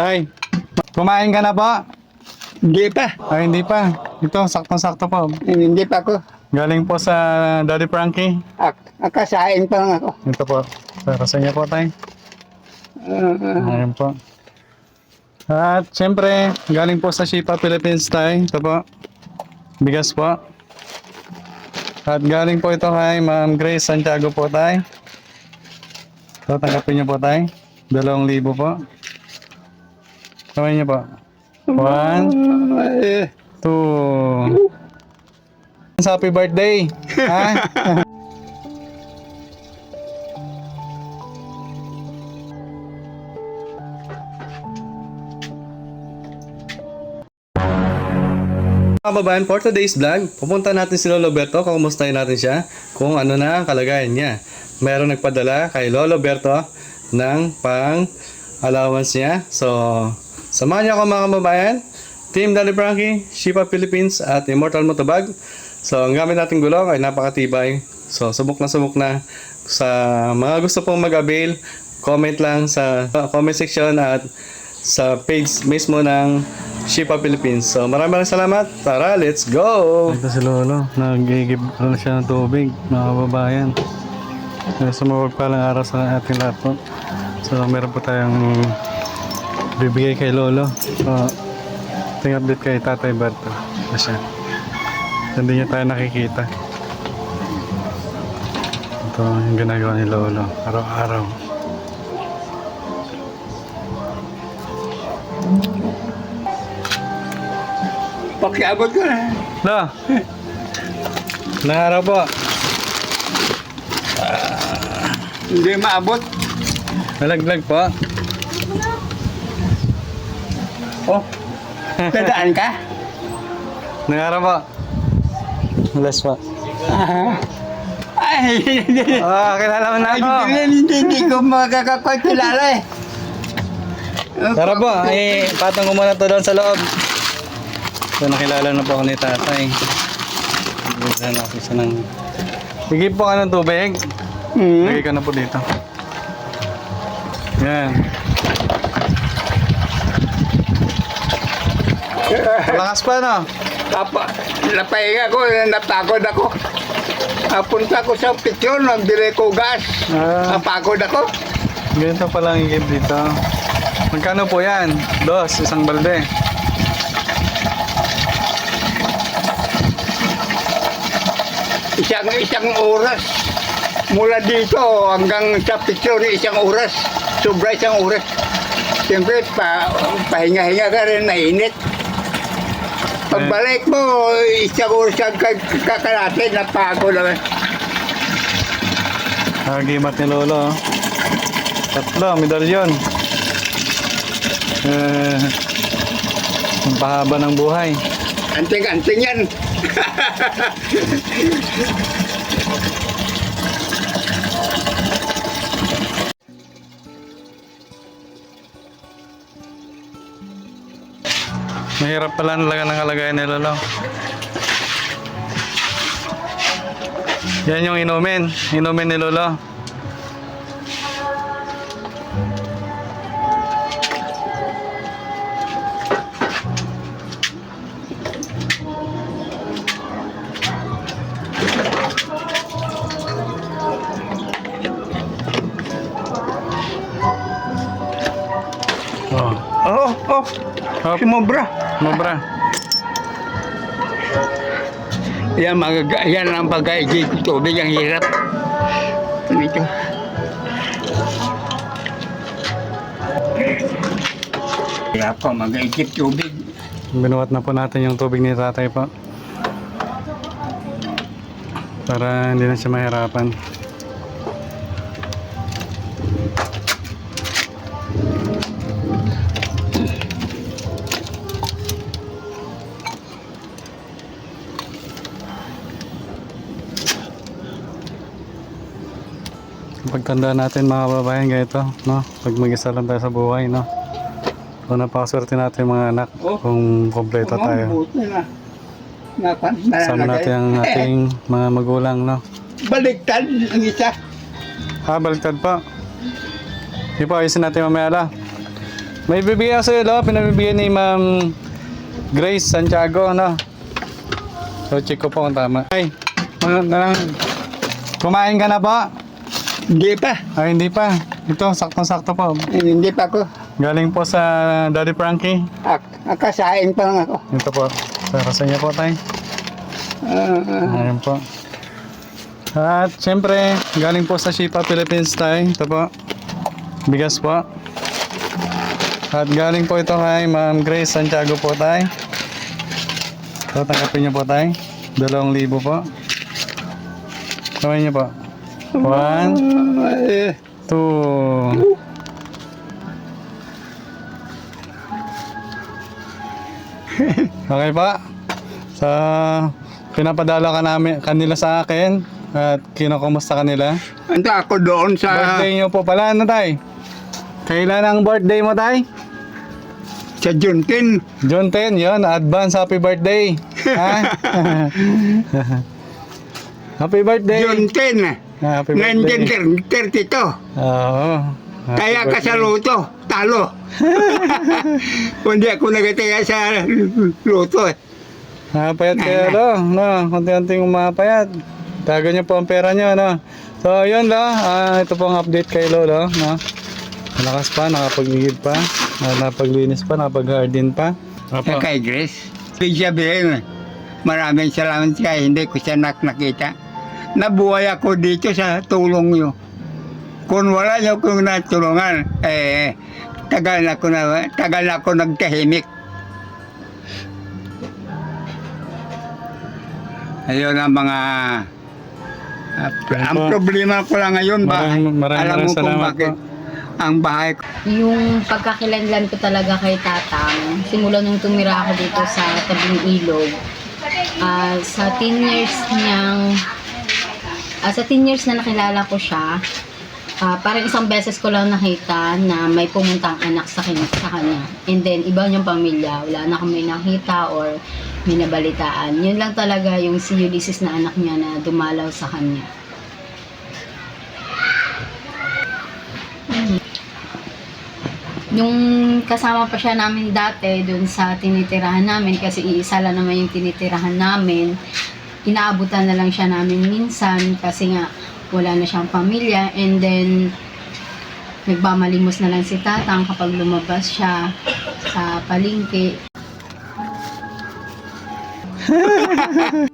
Tay, kumain ka na po? Hindi pa. Ay, hindi pa. Ito, saktong-sakto po. Hindi pa ako. Galing po sa Daddy Frankie. Ak akasain pa lang ako. Ito po. Para sa inyo po, tay. Uh, Ayan po. At syempre, galing po sa Shipa Philippines tay. Ito po. Bigas po. At galing po ito kay Ma'am Grace Santiago po tay. Ito, tanggapin niyo po tay. Dalawang libo po. Kamay niyo po. One, two. Happy birthday! ha? Kababayan, for today's vlog, pupunta natin si Lolo Berto, kukumustahin natin siya kung ano na ang kalagayan niya. Meron nagpadala kay Lolo Berto ng pang allowance niya. So, samahan niyo ako mga kababayan. Team Daddy Frankie, Shipa Philippines at Immortal Motobag. So, ang gamit nating gulong ay napakatibay. So, subok na subok na. Sa mga gusto pong mag-avail, comment lang sa comment section at sa page mismo ng Shipa Philippines. So maraming maraming salamat. Tara, let's go! Ito si Lolo. Nag-give na siya ng tubig, mga kababayan. Sumawag pa lang araw sa ating po. So meron po tayong bibigay kay Lolo. So, tingnan update kay Tatay Berto. Na siya. Hindi niya tayo nakikita. Ito yung ginagawa ni Lolo. Araw-araw. pakiabot ko na. Lo. Nangaraw po. Hindi maabot. Nalaglag po. Oh, dadaan ka? Nangaraw po. Less po. Ah. Ay, Ah, kilala mo na ako. hindi, hindi ko makakakilala eh. Tara po, ay patong ko muna to doon sa loob. So nakilala na po ako ni tatay. Bigyan natin siya ng... Sige po ka ng tubig. Hmm. Lagay ka na po dito. Yan. Malakas pa no? Papa, napahinga ko, napagod ako. Napunta ko sa picture, nagdire ko gas. Ah, Napagod ako. ganito pala ang igib dito. Magkano po yan? Dos, isang balde. Isang isang oras. Mula dito hanggang sa ni isang oras. Sobra isang oras. Siyempre, pa, pahinga-hinga ka rin, mainit. Pagbalik mo, isang oras kang kakalatin, napagod naman. Nagimat ni Lolo. oh. Tatlo, medalyon. Eh, ang pahaba ng buhay. Anting-anting yan. Mahirap pala talaga ng kalagayan ni Lolo. Yan yung inumin. Inumin ni Lolo. Oh, oh, oh. Hop. Sumobra. Mabra. Yan, magaga, yan ang pagkaigig tubig ang hirap. Dito. Hirap ko mag-igip tubig. Binuhat na po natin yung tubig ni tatay po. Para hindi na siya mahirapan. Pagtanda natin mga babayan ganito, no? Pag mag-isa lang tayo sa buhay, no? So napakaswerte natin mga anak Oh. kung kompleto tayo. Buti na. Napan, Sama natin ang ating mga magulang, no? Baliktad ang isa. Ah, baliktad pa. Di po, ayusin natin mamaya la. May bibigyan sa iyo, lo. Pinabibigyan ni Ma'am Grace Santiago, no? So, check ko po kung tama. Ay, mga na Kumain ka na po? Hindi pa. Ay, hindi pa. Ito, saktong-sakto po. Hindi pa ako. Galing po sa Daddy Frankie. Ak akasain pa lang ako. Ito po. Para sa inyo po, tay. Ah, ah. Ayan po. At syempre, galing po sa Shipa Philippines tay. Ito po. Bigas po. At galing po ito kay Ma'am Grace Santiago po tay. Ito, tanggapin niyo po tay. Dalawang libo po. Gawin niyo po. One, two. Okay pa. Sa pinapadala ka namin kanila sa akin at kinukumusta kanila. Ando ako doon sa... Birthday niyo po pala ano tay? Kailan ang birthday mo tay? Sa Juntin. June 10, yon Advance happy birthday. Ha? happy birthday. Juntin. Happy birthday. 1932. Oo. Happy Kaya ka sa luto, talo. Hindi ako nagataya sa luto. eh. Mapayat kayo lo, no? Konti-konting umapayat. Tago niyo po ang pera niyo, no? So, yun lo. Ah, ito po ang update kay Lolo, no? Malakas pa, nakapag-igid pa, ah, napaglinis pa, napag-garden pa. Apo. Kay Grace. Ibig sabihin, maraming salamat kaya hindi ko siya nak nakita. Nabuhay ako dito sa tulong nyo. Kung wala nyo kong natulungan, eh, tagal na ako na, tagal na ako nagtahimik. Ayun ang mga Yan ang po. problema ko lang ngayon ba maraming alam mo kung bakit po. ang bahay ko Yung pagkakilanlan ko talaga kay Tatang, simula nung tumira ako dito sa tabing ilog, ah, sa 10 years niyang, ah, sa 10 years na nakilala ko siya, ah, parang isang beses ko lang nakita na may pumuntang anak sa kanya, sa kanya. And then, iba niyang pamilya, wala na kami nakita or may nabalitaan. Yun lang talaga yung si Ulysses na anak niya na dumalaw sa kanya. Nung kasama pa siya namin dati dun sa tinitirahan namin kasi iisa lang naman yung tinitirahan namin. Inaabutan na lang siya namin minsan kasi nga wala na siyang pamilya and then nagmamalimos na lang si tatang kapag lumabas siya sa palengke.